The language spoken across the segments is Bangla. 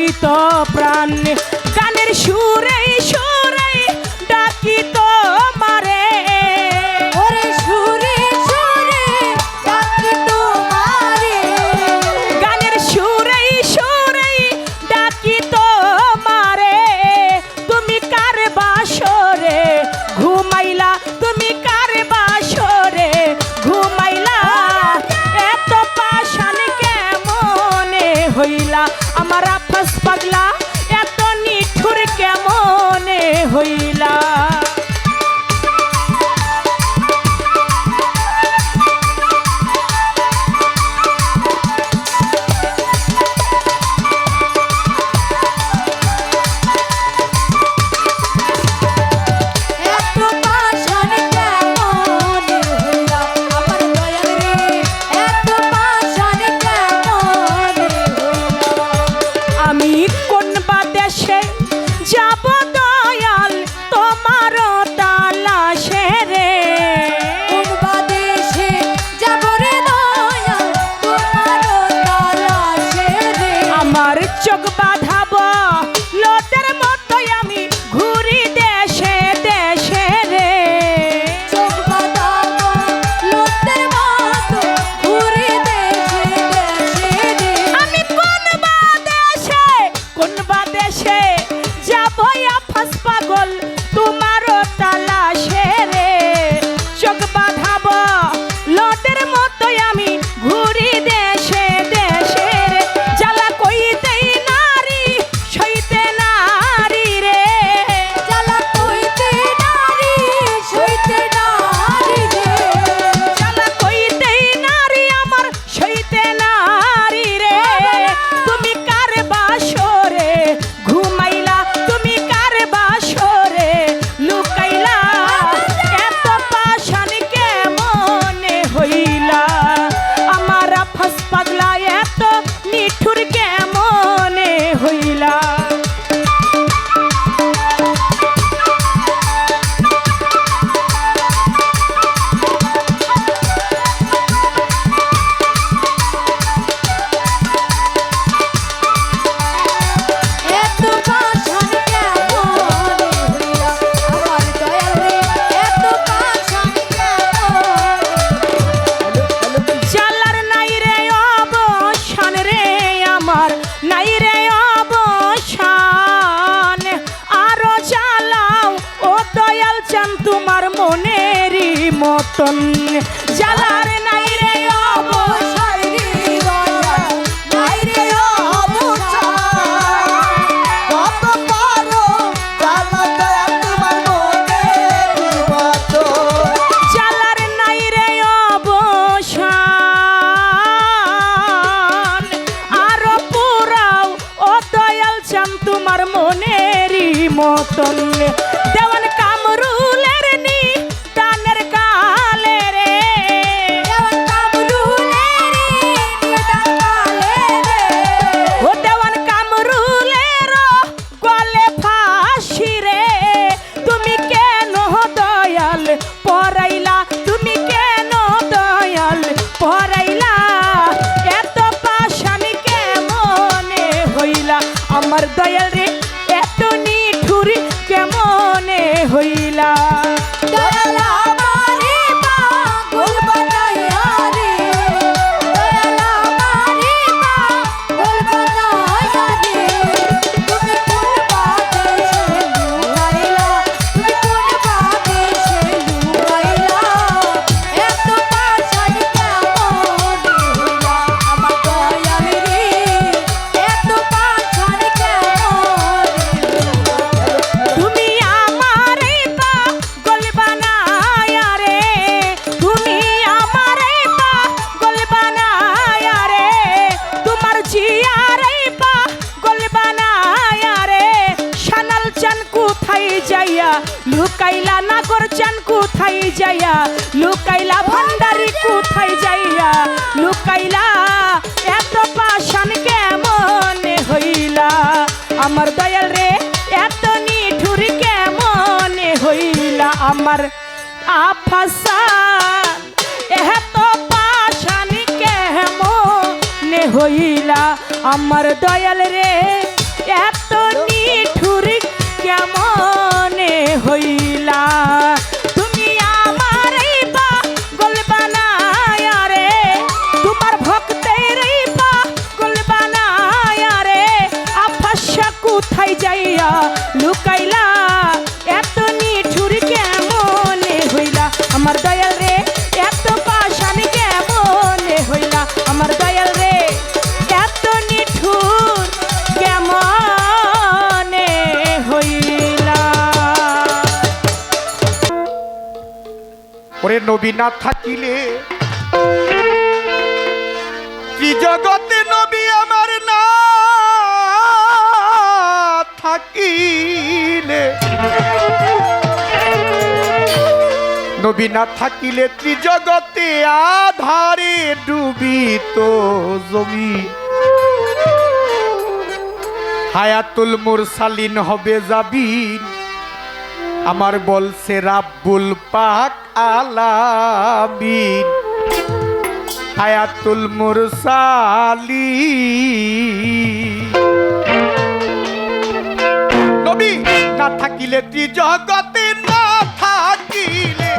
লইত প্রাণ। গানের সুরে সুর song যাইয়া লুকাইলা নাগর চান কোথায় যাইয়া লুকাইলা ভান্ডারি কোথায় যাইয়া লুকাইলা এত পাশান কেমন হইলা আমার দয়াল রে এত নিঠুর কেমন হইলা আমার আফাসান এত পাশান কেমন হইলা আমার দয়াল রে এত লীলা নবী না থাকিলে ত্রিজগতে নবী আমার না থাকিলে? নবী না থাকিলে ত্রিজগতে আধারে ডুবিত জমি? হায়াতুল মুরসালিন হবে যাবিন আমার বলছে, রাব্বুল পাক আলামিন, হায়াতুল মুরসালি নবী, না থাকিলে ত্রিজগতে, না থাকিলে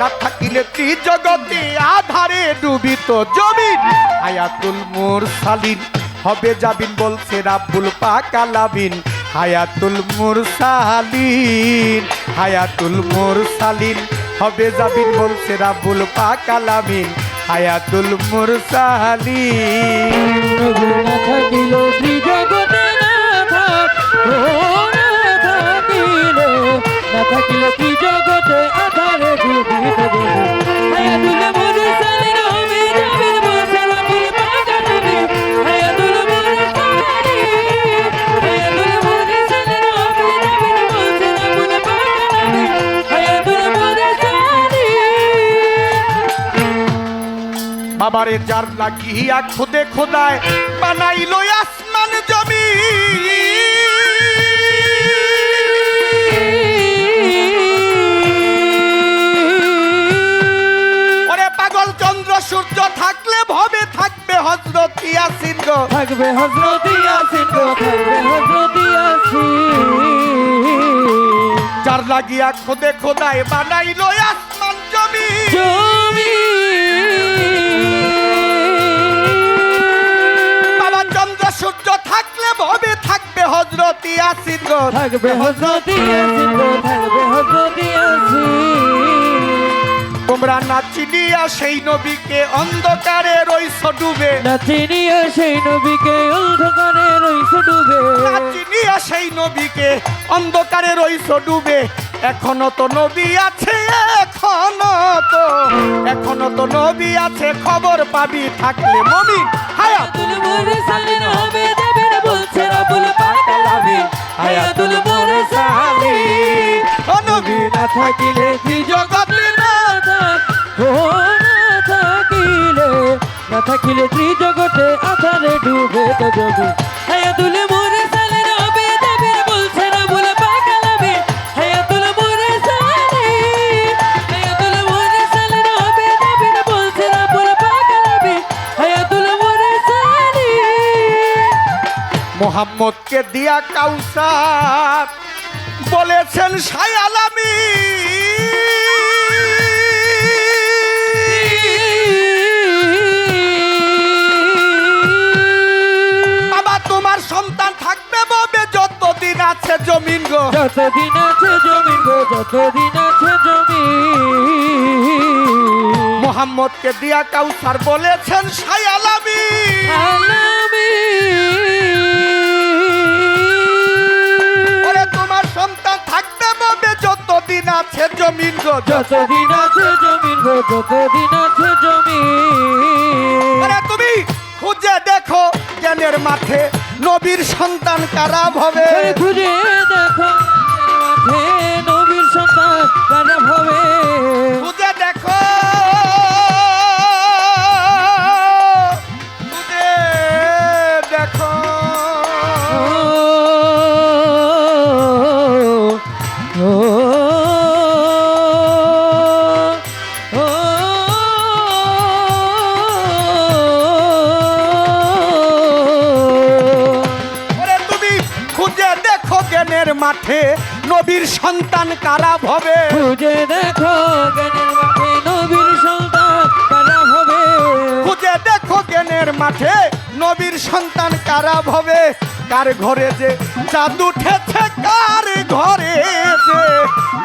না থাকিলে ত্রিজগতে আধারে ডুবিত জমিন, হায়াতুল মুরসালিন। হবে যাবিন বলছে, রাব্বুল পাক আলামিন, হায়াতুল মুরসালিন। হায়াতুল মুরসালিন হবে যাবিন বলছে রাবুল পাকালামিন হায়াতুল মোর সালিন থাকিল জগতে বাবারে যার লাগিয়া খুদে খোদায় বানাইলো আসমান জমি। ওরে পাগল চন্দ্র সূর্য থাকলে ভবে থাকবে হজরত ইয়াসিন গো। থাকবে হজরত ইয়াসিন গো থাকবে হজরত ইয়াসিন। যার লাগিয়া খুদে খোদায় বানাইলো আসমান জমি। জমি। ভবে থাকবে হজরত ইয়াসিন গো? থাকবে হজরত ইয়াসিন গো থাকবে হজরত ইয়াসিন। তোমরা না চিনিয়া সেই নবীকে অন্ধকারে রইছ ডুবে। না চিনিয়ে সেই নবীকে অন্ধকারে রইছে ডুবে। না চিনিয়া সেই নবীকে অন্ধকারে রইছ ডুবে। এখনও তো নবী আছে এখনও তো এখনও তো নবী আছে খবর পাবি থাকলে মমি হায়াতুল হায়াতুল মুরসালিন থাকিলে ত্রিজগতে না থাকিলে না থাকিলে ত্রিজগতে আধারে ডুবে তো জগে হায়াতুল মুরসালিন হবে দেবেন বলছে রাবুল পাক আলামিন হায়াতুল মুরসালিন হায়াতুল মুরসালিন হবে দেবেন বলছে রাবুল পাক আলামিন হায়াতুল মুরসালিন মোহাম্মদকে দিয়া কাউসার। বলেছেন সায়ালামি বাবা তোমার সন্তান থাকবে ববে যতদিন আছে জমিন গো। যতদিন আছে জমিন গো যতদিন আছে জমিন। মোহাম্মদকে দিয়া কাউসার বলেছেন সায়ালামি আলামি। ওরে যতদিন আছে জমিন গো যতদিন আছে জমিন গো যতদিন আছে জমিন। তুমি খুঁজে দেখো জ্ঞানের মাঠে নবীর সন্তান কারা হবে? খুঁজে দেখো মাঠে নবীর সন্তান কারা হবে? হবে। খুঁজে দেখো জ্ঞানের মাঠে নবীর সন্তান কারা হবে? খুঁজে দেখো জ্ঞানের মাঠে নবীর সন্তান কারা হবে? কার ঘরে যে চাঁদ উঠেছে কার ঘরে যে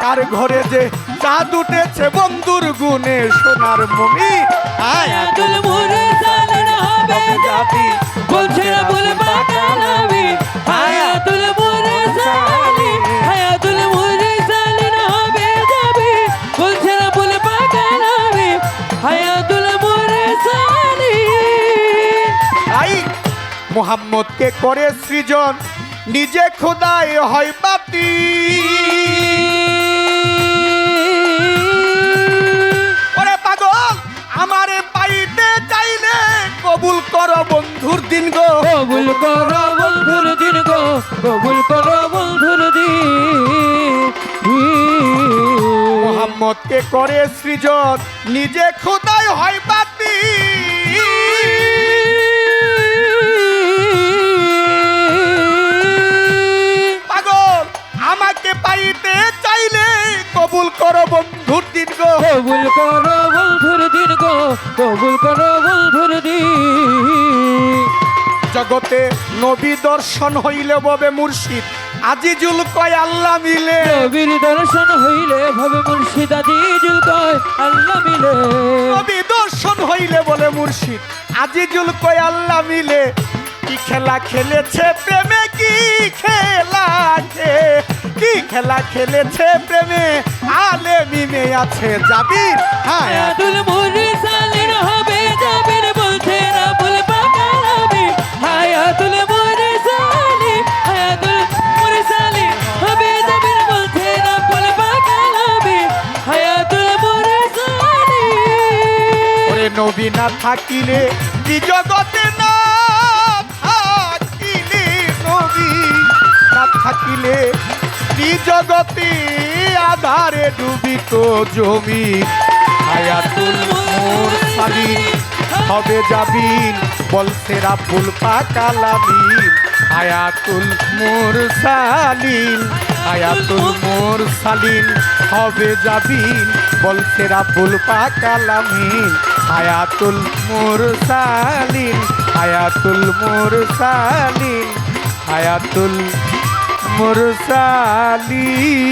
কার ঘরে যে চাঁদ উঠেছে বন্ধুর গুণে সোনার মমি। আয়। আয়াতুল মুরসালিন হবে জাতি। বলছে রাবুল পাকালামি আয়াতুল মুরসালিন আয়াতুল মোহাম্মদকে করে সৃজন নিজে খোদায় হয় বাতি। ওরে পাগল আমারে পাইতে চাইলে কবুল কর বন্ধুর দিন গো। কবুল করো বন্ধুর দিন গো কবুল করো বন্ধুর দিন। মোহাম্মদকে করে সৃজন নিজে খোদায় হয় বাতি। করো বন্ধুর দিন গো। কবুল করো বন্ধুর দিন গো কবুল করো বন্ধুর দিন। জগতে নবী দর্শন হইলে ববে মুর্শিদ আজিজুল কয় আল্লাহ মিলে। নবীর দর্শন হইলে ভাবে মুর্শিদা দিজুল কয় আল্লাহ মিলে। নবী দর্শন হইলে বলে মুর্শিদ আজিজুল কয় আল্লাহ মিলে। কি খেলা খেলেছে প্রেমে কি খেলা খে কি খেলা খেলেছে প্রেমে? আলে মিমে আছে যাবি? হ্যাঁ। হায়াতুল মুরসালিন হবে বলছে রাবুল হায়াতুল হায়াতুল হবে। বলছে রাবুল হায়াতুল ওরে নবী না থাকিলে কি জগতে না নবী না থাকিলে কি জগতে আধারে ডুবিত জমি। হায়াতুল মোর সালিন হবে যাবিন বলছে রাবুল পাকালামিন হায়াতুল মোর সালিন হায়াতুল মোর সালিন হবে যাবিন বলছে রাবুল পাকালামিন হায়াতুল মোর সালিন হায়াতুল মোর সালিন হায়াতুল মোর সালিন